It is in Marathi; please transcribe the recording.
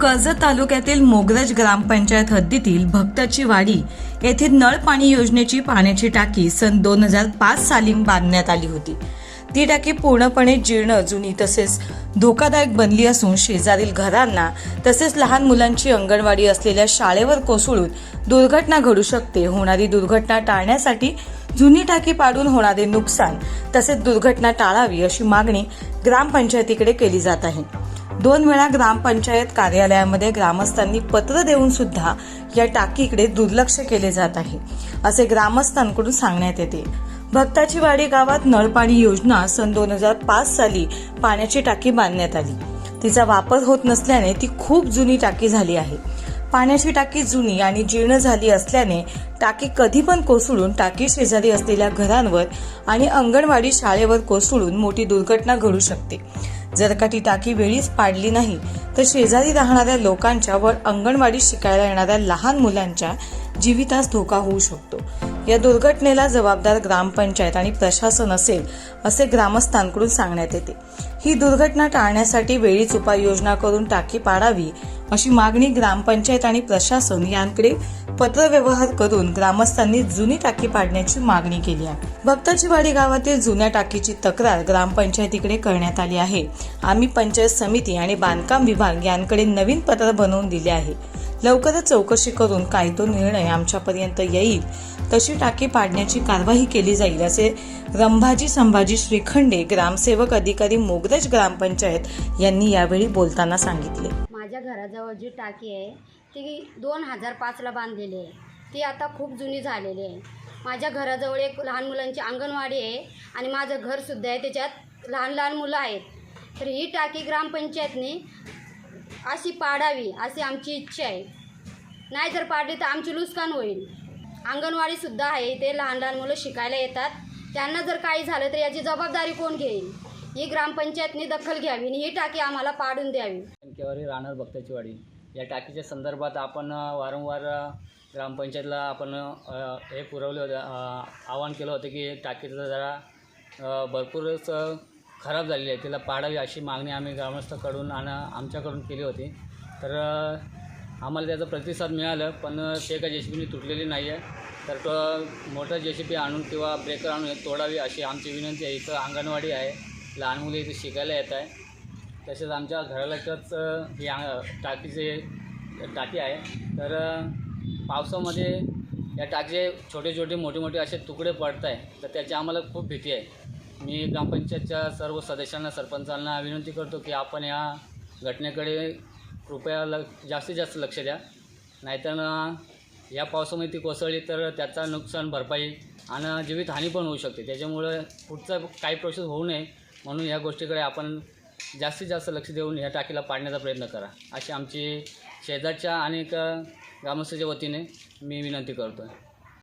कर्जत तालुक्यातील मोगरज ग्रामपंचायत हद्दीतील भक्ताची वाडी येथे नळ पाणी योजनेची पाण्याची टाकी सन दोन हजार पाच साली बांधण्यात आली होती. ती टाकी पूर्णपणे जीर्ण जुनी तसेच धोकादायक बनली असून शेजारील घरांना तसेच लहान मुलांची अंगणवाडी असलेल्या शाळेवर कोसळून दुर्घटना घडू शकते. होणारी दुर्घटना टाळण्यासाठी जुनी टाकी पाडून होणारे नुकसान तसेच दुर्घटना टाळावी अशी मागणी ग्रामपंचायतीकडे केली जात आहे. दोन वेळा ग्रामपंचायत कार्यालयामध्ये ग्रामस्थांनी पत्र देऊन सुद्धा या टाकीकडे दुर्लक्ष केले जात आहे असे ग्रामस्थांकडून सांगण्यात येते. भक्ताची वाडी गावात नळपाणी योजना सन दोन हजार पाच साली पाण्याची टाकी बांधण्यात आली. तिचा वापर होत नसल्याने ती खूप जुनी टाकी झाली आहे. पाण्याची टाकी जुनी आणि जीर्ण झाली असल्याने टाकी कधी पण कोसळून टाकी शेजारी असलेल्या घरांवर आणि अंगणवाडी शाळेवर कोसळून मोठी दुर्घटना घडू शकते. जर का ती टाकी वेळीच पाडली नाही तर शेजारी राहणाऱ्या लोकांच्या व अंगणवाडी शिकायला येणाऱ्या लहान मुलांच्या जीवितास धोका होऊ शकतो. या दुर्घटनेला जबाबदार ग्रामपंचायत आणि प्रशासन असेल असे ग्रामस्थांकडून सांगण्यात येते. ही दुर्घटना टाळण्यासाठी वेळीच उपाययोजना करून टाकी पाडावी अशी मागणी ग्रामपंचायत आणि प्रशासन यांकडे पत्रव्यवहार करून ग्रामस्थांनी जुनी टाकी पाडण्याची मागणी केली आहे. भक्ताचीवाडी गावातील जुन्या टाकीची तक्रार ग्रामपंचायतीकडे करण्यात आली आहे. आम्ही पंचायत समिती आणि बांधकाम विभाग यांकडे नवीन पत्र बनवून दिले आहे. लवकरच चौकशी करून काय तो निर्णय आमच्यापर्यंत येईल. तशी टाकी पाडण्याची कारवाई केली जाईल असे रंभाजी संभाजी श्रीखंडे ग्रामसेवक अधिकारी मोगरज ग्रामपंचायत यांनी यावेळी बोलताना सांगितले. माझ्या घराजवळ जी टाकी आहे ती दोन हजार पाचला बांधलेली आहे. ती आता खूप जुनी झालेली आहे. माझ्या घराजवळ एक लहान मुलांची अंगणवाडी आहे आणि माझं घरसुद्धा आहे त्याच्यात लहान लहान मुलं आहेत. तर ही टाकी ग्रामपंचायतने अशी पाडावी अशी आमची इच्छा आहे. नाही जर पाडली तर आमची नुकसान होईल. अंगणवाडीसुद्धा आहे ते लहान लहान मुलं शिकायला येतात. त्यांना जर काही झालं तर याची जबाबदारी कोण घेईल? ही ग्रामपंचायतने दखल घ्यावी आणि ही टाकी आम्हाला पाडून द्यावी. टक्केवारी राहणार भक्ताची वाडी. या टाकीच्या संदर्भात आपण वारंवार ग्रामपंचायतला आपण हे पुरवले होते आवाहन केलं होतं की टाकीचं जरा भरपूरच खराब झालेली आहे. तिला पाडावी अशी मागणी आम्ही ग्रामस्थाकडून आणि आमच्याकडून केली होती. तर आम्हाला त्याचा प्रतिसाद मिळालं पण ते काय जे सी बीने तुटलेली नाही आहे तर तो मोठा जे सी बी आणून किंवा ब्रेकर आणून तोडावी अशी आमची विनंती आहे. इथं अंगणवाडी आहे लहान मुले इथे शिकायला येत आहे. तसेच आमच्या घरालगतच हे ही टाकीचे टाकी आहे. तर पावसामध्ये या टाकीचे छोटे छोटे मोठे मोठे असे तुकडे पडत आहे तर त्याची आम्हाला खूप भीती आहे. मी ग्रामपंचायतच्या सर्व सदस्यांना सरपंचांना विनंती करतो की आपण या घटनेकडे कृपया ल जास्तीत जास्त लक्ष द्या. नाहीतर या पावसामध्ये ती कोसळली तर त्याचा नुकसान भरपाई आणि जीवितहानी पण होऊ शकते. त्याच्यामुळे पुढचा काही प्रोसेस होऊ नये म्हणून या गोष्टीकडे आपण जास्तीत जास्त लक्ष देऊन या टाकीला पाडण्याचा प्रयत्न करा. अशी आमची शेजारच्या अनेक ग्रामस्थाच्या वतीने मी विनंती करतो आहे